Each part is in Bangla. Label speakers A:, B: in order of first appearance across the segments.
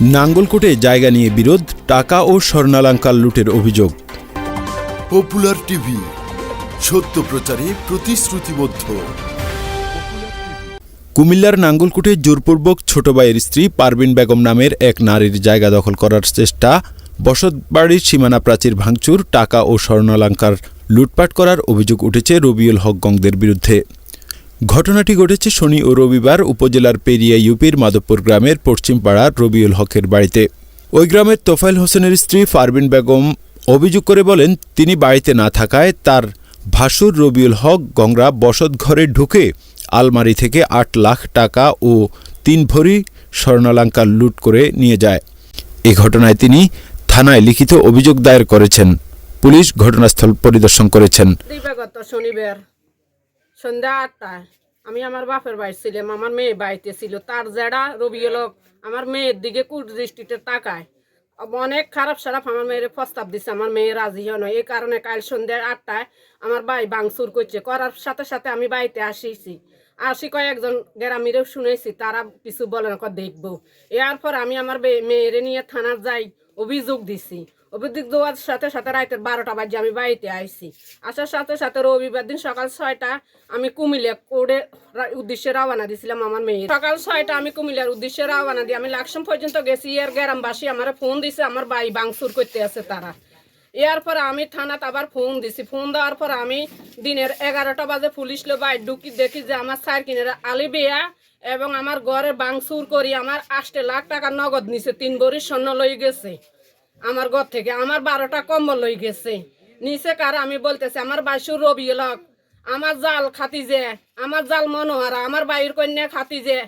A: নাঙ্গলকোটে জায়গা নিয়ে বিরোধ টাকা ও স্বর্ণালঙ্কার লুটের অভিযোগ।
B: পপুলার টিভি সত্য প্রচারে প্রতিশ্রুতিবদ্ধ।
A: কুমিল্লার নাঙ্গলকোটে জোরপূর্বক ছোট ভাইয়ের স্ত্রী পারভিন বেগম নামের এক নারীর জায়গা দখল করার চেষ্টা বসতবাড়ির সীমানা প্রাচীর ভাঙচুর টাকা ও স্বর্ণালঙ্কার লুটপাট করার অভিযোগ উঠেছে রবিউল হক গংদের বিরুদ্ধে। ঘটনাটি ঘটেছে শনি ও রবিবার উপজেলার পেরিয়া ইউপির মাধবপুর গ্রামের পশ্চিমপাড়ার রবিউল হকের বাড়িতে। ওই গ্রামের তোফাইল হোসেনের স্ত্রী ফারবিন বেগম অভিযোগ করে বলেন, তিনি বাড়িতে না থাকায় তার ভাসুর রবিউল হক গংরা বসত ঘরে ঢুকে আলমারি থেকে আট লাখ টাকা ও তিন ভরি স্বর্ণালঙ্কার লুট করে নিয়ে যায়। এ ঘটনায় তিনি থানায় লিখিত অভিযোগ দায়ের করেছেন। পুলিশ ঘটনাস্থল পরিদর্শন করেছেন।
C: সন্ধ্যা আটটায় আমি আমার বাপের বাড়ি ছিলাম, আমার মেয়ে বাড়িতে ছিল। তার জেডা রবিউলক আমার মেয়ের দিকে কুদৃষ্টিতে তাকায়। অনেক খারাপ সারাপ আমার মেয়ের প্রস্তাব দিছে, আমার মেয়ে রাজি হয় না এই কারণে কাল সন্ধ্যা আটটায় আমার ভাই বাংসুর করছে। করার সাথে সাথে আমি বাড়িতে আসিছি আসি কয়েকজন গ্রামীরেও শুনেছি, তারা কিছু বলে না দেখব। এরপর আমি আমার মেয়েরে নিয়ে থানার যাই অভিযোগ দিছি। অভিযোগ দেওয়ার সাথে সাথে রাতের বারোটা বাজে, আমি বাড়িতে আইছি। আসার সাথে সাথে রবিবার দিন সকাল ছয়টা আমি কুমিল্লা কোর্টে রা- উদ্দেশ্যে রওনা দিছিলাম আমার মেয়ে সকাল ছয়টা আমি কুমিল্লার উদ্দেশ্যে রওনা দিই আমি লাকসাম পর্যন্ত গেছি। এর গ্রামবাসী আমার ফোন দিছে, আমার ভাই বাংসুর করতে আছে তারা। এর পর আমি থানাতে আবার ফোন দিছি। ফোন দেওয়ার পর আমি দিনের এগারোটা বাজে পুলিশ লো বাই ঢুকি দেখি যে আমার সার কিনের আলি বেয়া এবং আমার ঘরে বাংসুর করি আমার আষ্টে লাখ টাকা নগদ নিছে, তিন বড়ি স্বর্ণ লই গেছে। আমার ঘর থেকে, আমার বারোটা কম্বল লই গেছে। নিচে কার আমি বলতেছি, আমার বাইশুর রবি লক আমার জাল খাতি যে আমার জাল মনোহারা আমার বাইর কন্যা খাতি যে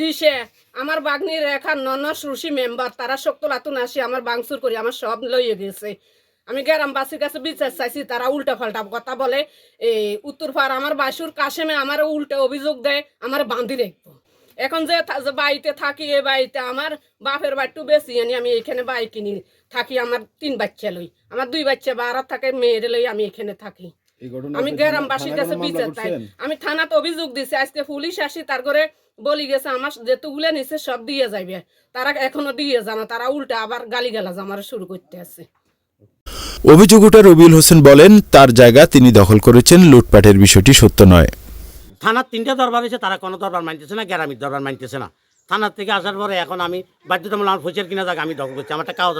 C: রিসে আমার বাগনির রেখা নন সুশি মেম্বার, তারা শক্তলাতুন আসি, আমার বাংসুর করি, আমার সব লইয়ে গেছে। আমি গ্রামবাসীর কাছে বিচার চাইছি, তারা উল্টা পাল্টা কথা বলে, এই উত্তরপাড়, আমার বাসুর কাশেমে আমার উল্টা অভিযোগ দেয়, আমার বাঁধি রাখব এখন যে বাড়িতে থাকি এ বাড়িতে আমার বাপের বাড়িটু বেশি আনি আমি এখানে বাড়ি কিনি থাকি আমার তিন বাচ্চা লই। আমার দুই বাচ্চা বারা থাকে মেয়েরে লই আমি এখানে থাকি। আমি গ্রামবাসীর কাছে বিচার চাই। আমি থানাতে অভিযোগ দিছি আজকে পুলিশ আসি তার করে বলি গেছে আমার যেতুগুলো নিছে সব দিয়ে যাইবে। তারা এখনও দিয়ে জানা তারা উল্টা আবার গালি গালাজ আমার শুরু করতে আছে।
A: অভিযোগ ওঠা রবিউল হোসেন বলেন তার জায়গা তিনি দখল করেছেন লুটপাটের বিষয়টি সত্য নয়।
D: থানার তিনটা দরবার হয়েছে, তারা কোনো দরবার মানতেছে না গ্রামের দরবার মানতেছে না। থানার থেকে আসার পরে এখন আমি বাধ্যতামূলক আমার ফসের কিনা জায়গা আমি দখল করছি। আমার একটা কাগজ